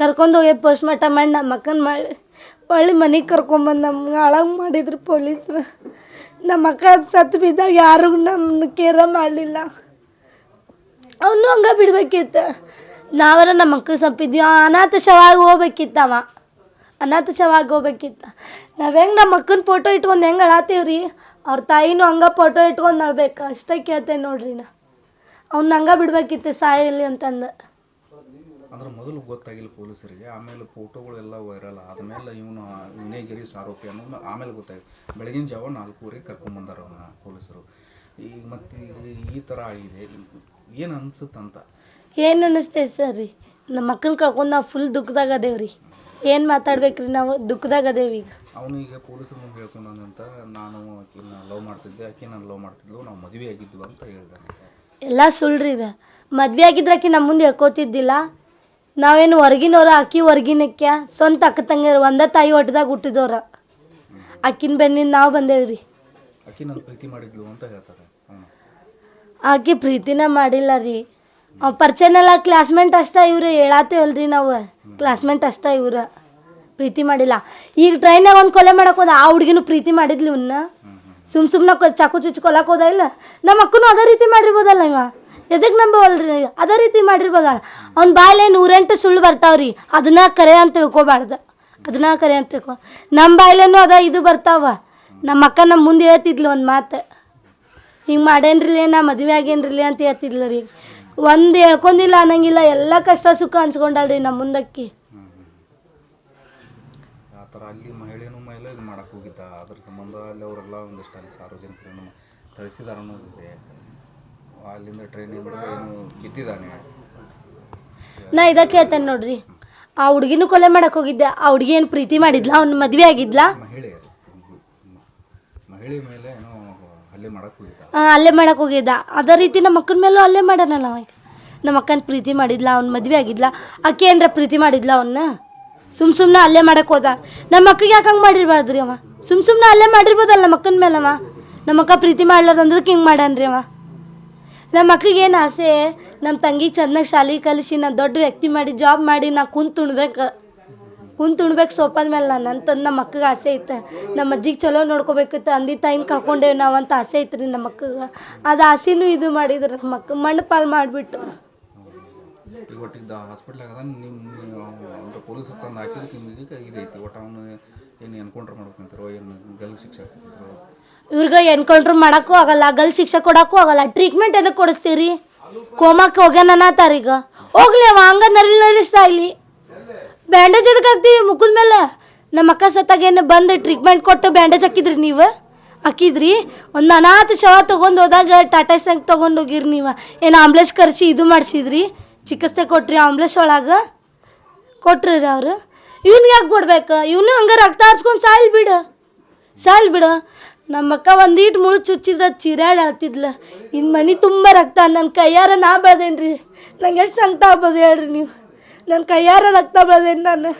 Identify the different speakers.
Speaker 1: ಕರ್ಕೊಂಡು ಹೋಗಿ post mortem ಮಾಡಿ ನಮ್ಮ ಅಕ್ಕನ ಮಾಡಿ ಹೊಳ್ಳಿ ಮನೆಗೆ ಕರ್ಕೊಂಬಂದು ನಮ್ಗೆ ಹಾಳಾಗಿ ಮಾಡಿದ್ರು ಪೊಲೀಸರು. ನಮ್ಮ ಅಕ್ಕ ಸತ್ತು ಬಿದ್ದಾಗ ಯಾರಿಗೂ ನಮ್ಮನ್ನ ಕೇರ ಮಾಡಲಿಲ್ಲ. ಅವನು ಹಂಗೆ ಬಿಡ್ಬೇಕಿತ್ತು. ನಾವರ ನಮ್ಮ ಅಕ್ಕ ಸಪ್ಪಿದ್ವಿ ಅನಾಥ ಶವಾಗಿ ಹೋಗ್ಬೇಕಿತ್ತವ ಅನಾಥ ಶವಾಗಿ ಹೋಗ್ಬೇಕಿತ್ತು. ನಾವು ಹೆಂಗೆ ನಮ್ಮ ಅಕ್ಕನ ಫೋಟೋ ಇಟ್ಕೊಂಡು ಹೆಂಗೆ ಅಳಾತೀವ್ರಿ? ಅವ್ರ ತಾಯಿನೂ ಹಂಗೆ ಫೋಟೋ ಇಟ್ಕೊಂಡು ನೋಡ್ಬೇಕು. ಅಷ್ಟೇ ಕೇಳ್ತೇನೆ ನೋಡ್ರಿ ನಾ. ಅವ್ನ ಹಂಗೆ ಬಿಡ್ಬೇಕಿತ್ತು ಸಾಯಲ್ಲಿ ಅಂತಂದು.
Speaker 2: ಅಂದ್ರೆ ಮೊದಲು ಗೊತ್ತಾಗಿಲ್ಲ ಪೊಲೀಸರಿಗೆ ಆಮೇಲೆ ಫೋಟೋಗಳೆಲ್ಲ ವೈರಲ್ ಆದಮೇಲೆ ಇವನು ಇವನೇ ಗಿರೀಶ್ ಆರೋಪಿ ಅನ್ನೋದು ಆಮೇಲೆ ಗೊತ್ತಾಯ್ತು. ಬೆಳಗಿನ ಜಾವ ನಾಲ್ಕೂವರೆಗೆ ಕರ್ಕೊಂಬಂದಾರ ಅವನ ಪೊಲೀಸರು. ಈಗ ಮತ್ತೆ ಈ ಥರ ಆಗಿದೆ. ಏನು ಅನ್ಸುತ್ತಂತ
Speaker 1: ಏನು ಅನ್ನಿಸ್ತೈತೆ ಸರ್ ರೀ ನಮ್ಮ ಅಕ್ಕನ ಕಳ್ಕೊಂಡು ನಾವು ಫುಲ್ ದುಃಖದಾಗ ಅದೇವ್ರಿ ಏನು ಮಾತಾಡ್ಬೇಕ್ರಿ ನಾವು? ದುಃಖದಾಗ ಅದೇವಿ ಈಗ.
Speaker 2: ಅವನು ಈಗ ಪೊಲೀಸರು ಮುಂದೆ ಹೇಳ್ಕೊಂಡಂತ ನಾನು ಆಕಿನ ಲವ್ ಮಾಡ್ತಿದ್ದೆ ಆಕೆ ನಾನು ಲವ್ ಮಾಡ್ತಿದ್ಲು ನಾವು ಮದುವೆ ಆಗಿದ್ವು ಅಂತ ಹೇಳ್ದೆ
Speaker 1: ಎಲ್ಲ ಸುಳ್ಳ್ರಿ ಇದು. ಮದುವೆ ಆಗಿದ್ರೆ ಆಕಿ ನಮ್ಮ ಮುಂದೆ ಹೇಳ್ಕೊತಿದ್ದಿಲ್ಲ. ನಾವೇನು ಹೊರಗಿನವ್ರ ಅಕ್ಕಿ ಹೊರಗಿನಕ್ಕೆ ಸ್ವಂತ ಅಕ್ಕ ತಂಗಿರು ಒಂದೇ ತಾಯಿ ಹೊಟ್ಟದಾಗ ಹುಟ್ಟಿದವ್ರ. ಅಕ್ಕಿನ ಬೆನ್ನಿಂದ ನಾವು ಬಂದೇವ್ರಿ.
Speaker 2: ಆಕೆ ನನ್ನ ಪ್ರೀತಿ ಮಾಡಿದ್ಲು ಅಂತ ಹೇಳ್ತಾರೆ.
Speaker 1: ಆಕಿ ಪ್ರೀತಿನ ಮಾಡಿಲ್ಲ ರೀ. ಅವ್ ಪರಿಚಯನೆಲ್ಲ ಕ್ಲಾಸ್ಮೇಟ್ ಅಷ್ಟ ಇವ್ರು ಹೇಳಾತೇವಲ್ರಿ ನಾವು. ಕ್ಲಾಸ್ಮೇಟ್ ಅಷ್ಟ ಇವ್ರು. ಪ್ರೀತಿ ಮಾಡಿಲ್ಲ. ಈಗ ಟ್ರೈನಾಗ ಒಂದು ಕೊಲೆ ಮಾಡಕ್ಕೆ ಹೋದ ಆ ಹುಡುಗಿನ ಪ್ರೀತಿ ಮಾಡಿದ್ಲಿ ಇವನ್ನ ಸುಮ್ ಸುಮ್ಮನೆ ಚಾಕು ಚುಚ್ಚು ಕೊಲಕ್ಕೆ ಹೋದ ಇಲ್ಲ. ನಮ್ಮ ಅಕ್ಕನೂ ಅದೇ ರೀತಿ ಮಾಡಿರ್ಬೋದಲ್ಲ ಇವ. ಎದಕ್ಕೆ ನಂಬವಲ್ರಿ? ಅದೇ ರೀತಿ ಮಾಡಿರ್ಬೋದ ಅವ್ನ ಬಾಯಲ್ಲಿ ನೂರೆಂಟು ಸುಳ್ಳು ಬರ್ತಾವ್ರಿ. ಅದನ್ನ ಕರೆ ಅಂತ ತಿಳ್ಕೊಬಾರ್ದು. ಅದನ್ನ ಕರೆ ಅಂತ ತಿಳ್ಕೊ. ನಮ್ಮ ಬಾಯ್ಲೇನು ಅದ, ಇದು ಬರ್ತಾವ. ನಮ್ಮ ಅಕ್ಕ ನಮ್ಮ ಮುಂದೆ ಹೇಳ್ತಿದ್ಲು ಒಂದು ಮಾತು. ಹಿಂಗೆ ಮಾಡೇನ್ರಿ ನಾ ಮದುವೆ ಆಗೇನ್ರಿ ಅಂತ ಹೇಳ್ತಿದ್ಲು ರೀ. ಒಂದು ಹೇಳ್ಕೊಂಡಿಲ್ಲ ಅನ್ನಂಗಿಲ್ಲ, ಎಲ್ಲ ಕಷ್ಟ ಸುಖ ಅನ್ಸ್ಕೊಂಡಲ್ರಿ ನಮ್ಮ ಮುಂದಕ್ಕಿ.
Speaker 2: ಅಲ್ಲಿ ಮಹಿಳೆಯೂ ಮಹಿಳೆ ಇದು ಹೋಗಿದ್ದ. ಅದ್ರ ಸಂಬಂಧ ಅಲ್ಲಿ ಅವರೆಲ್ಲ ಒಂದಿಷ್ಟು ಅಲ್ಲಿ ಸಾರ್ವಜನಿಕರನ್ನು ಥಳಿಸಿದಾರ ಅನ್ನೋದಿದೆ ಅಲ್ಲಿಂದ ಟ್ರೈನಿಂದ ಏನು ಬಿದ್ದಿದ್ದಾನೆ
Speaker 1: ನಾ ಇದಕ್ಕೆ ಹೇಳ್ತೇನೆ ನೋಡ್ರಿ. ಆ ಹುಡುಗಿನೂ ಕೊಲೆ ಮಾಡಕ್ ಹೋಗಿದ್ದೆ. ಆ ಹುಡುಗಿ ಏನು ಪ್ರೀತಿ ಮಾಡಿದ್ಲ? ಅವ್ನ ಮದ್ವೆ ಆಗಿದ್ಲಾ?
Speaker 2: ಮಹಿಳೆ ಮಹಿಳೆ ಮೇಲೆ ಏನೋ ಹಲ್ಲೆ ಮಾಡಕ್ಕೆ ಹೋಗಿದ್ದ.
Speaker 1: ಆ, ಅಲ್ಲೇ ಮಾಡಕ್ ಹೋಗಿದ್ದ. ಅದೇ ರೀತಿ ನಮ್ಮ ಅಕ್ಕನ ಮೇಲೂ ಅಲ್ಲೇ ಮಾಡೋಣ ಈಗ. ನಮ್ಮ ಅಕ್ಕನ ಪ್ರೀತಿ ಮಾಡಿದ್ಲ ಅವ್ನ ಮದ್ವೆ ಆಗಿದ್ಲ. ಅಕ್ಕಿ ಏನ್ರ ಪ್ರೀತಿ ಮಾಡಿದ್ಲ ಅವನ್ನ ಸುಮ್ ಸುಮ್ಮನೆ ಅಲ್ಲೇ ಮಾಡಕ್ ಹೋದ. ನಮ್ಮ ಅಕ್ಕಗೆ ಯಾಕೆ ಹಂಗೆ ಮಾಡಿರ್ಬಾರ್ದ್ರಿ ಅವ? ಸುಮ್ ಸುಮ್ಮನೆ ಅಲ್ಲೇ ಮಾಡಿರ್ಬೋದಲ್ಲ ನಮ್ಮ ಅಕ್ಕನ ಮೇಲೆ ಅವ ನಮ್ಮ ಅಕ್ಕ ಪ್ರೀತಿ ಮಾಡ್ಲಾರ್ದಂದಕ್ಕೆ ಹಿಂಗೆ ಮಾಡನ್ರಿ ಅವ? ನಮ್ಮ ಮಕ್ಳಿಗೆ ಏನು ಆಸೆ? ನಮ್ಮ ತಂಗಿ ಚೆನ್ನಾಗಿ ಶಾಲೆ ಕಲಿಸಿ ನಾನು ದೊಡ್ಡ ವ್ಯಕ್ತಿ ಮಾಡಿ ಜಾಬ್ ಮಾಡಿ ನಾ ಕುಂತು ಉಣ್ಬೇಕು. ಕುಂತು ಉಣ್ಬೇಕು ಸೋಪಾದ ಮೇಲೆ ನಾನು ಅಂತಂದು ನಮ್ಮ ಅಕ್ಕಗೆ ಆಸೆ ಐತೆ. ನಮ್ಮ ಅಜ್ಜಿಗೆ ಚಲೋ ನೋಡ್ಕೋಬೇಕಿತ್ತು ಅಂದಿ ತಾಯಿನ ಕಳ್ಕೊಂಡೇವು ನಾವು ಅಂತ ಆಸೆ ಐತ್ರಿ ನಮ್ಮ ಅಕ್ಕಗೆ ಅದು ಆಸೆನೂ ಇದು ಮಾಡಿದ್ರು ನಮ್ಮ ಮಕ್ಕ ಮಣ್ಣು ಪಾಲು ಮಾಡಿಬಿಟ್ಟು.
Speaker 2: ಈಗ ಒಟ್ಟಿಗೆ ಹಾಸ್ಪಿಟ್ಲಾಗ ಅದ ನಿಮ್ಮ ಅಂದ್ರೆ ಪೊಲೀಸ್ ತಂದು ಹಾಕಿದಕ್ಕೆ ನಿಮಗೆ ಇದೈತಿ ಒಟ್ಟು ಅವನು ಏನು ಎನ್ಕೌಂಟ್ರ್ ಮಾಡ್ಬೇಕಂತಾರೋ ಏನು ಗಲ್ ಶಿಕ್ಷೆ
Speaker 1: ಇವ್ರಿಗೆ ಎನ್ಕೌಂಟ್ರ್ ಮಾಡೋಕ್ಕೂ ಆಗಲ್ಲ, ಗಲ್ ಶಿಕ್ಷೆ ಕೊಡೋಕ್ಕೂ ಆಗಲ್ಲ. ಟ್ರೀಟ್ಮೆಂಟ್ ಎದಕ್ಕೆ ಕೊಡಿಸ್ತೀರಿ? ಕೋಮಕ್ಕೆ ಹೋಗ್ಯಾನ ಈಗ. ಹೋಗ್ಲಿ ಅವ, ಹಂಗ ನರಿ ನರಿಸ್ತಾ ಇಲ್ಲಿ. ಬ್ಯಾಂಡೇಜ್ ಎದಕ್ಕೆ ಹಾಕ್ತೀವಿ ಮುಖದ ಮೇಲೆ? ನಮ್ಮ ಅಕ್ಕ ಸತ್ತಾಗೇನು ಬಂದು ಟ್ರೀಟ್ಮೆಂಟ್ ಕೊಟ್ಟು ಬ್ಯಾಂಡೇಜ್ ಹಾಕಿದ್ರಿ ನೀವು? ಹಾಕಿದ್ರಿ? ಒಂದು ಅನಾಥ ಶವ ತೊಗೊಂಡು ಹೋದಾಗ ಟಾಟಾ ಸಂಗ್ ತೊಗೊಂಡು ಹೋಗಿರಿ ನೀವು. ಏನು ಆಂಬ್ಲೆನ್ಸ್ ಕರೆಸಿ ಇದು ಮಾಡಿಸಿದ್ರಿ? ಚಿಕಿತ್ಸೆ ಕೊಟ್ರಿ ಆಂಬ್ಲೆನ್ಸ್ ಒಳಗೆ? ಕೊಟ್ರಿ ರೀ ಅವರು. ಇವ್ನಿಗೆ ಯಾಕೆ ಕೊಡ್ಬೇಕು? ಇವನು ಹಂಗೆ ರಕ್ತ ಹರ್ಸ್ಕೊಂಡು ಸಾಯ್ಲ್ ಬಿಡು. ಸಾಲ್ ಬಿಡು. ನಮ್ಮ ಅಕ್ಕ ಒಂದೀಟ್ ಮುಳು ಚುಚ್ಚಿದ್ರೆ ಚಿರಾಡ್ ಅಳ್ತಿದ್ಲ. ಇನ್ನು ಮನೆ ತುಂಬ ರಕ್ತ. ನನ್ನ ಕೈಯಾರ ನಾ ಬೆಳೆದೇನ್ರಿ. ನಂಗೆ ಎಷ್ಟು ಸಂಕಟ ಆಗ್ಬೋದು ಹೇಳ್ರಿ ನೀವು. ನನ್ನ ಕೈಯಾರ ರಕ್ತ ಬೆಳೆದೇನು ನಾನು.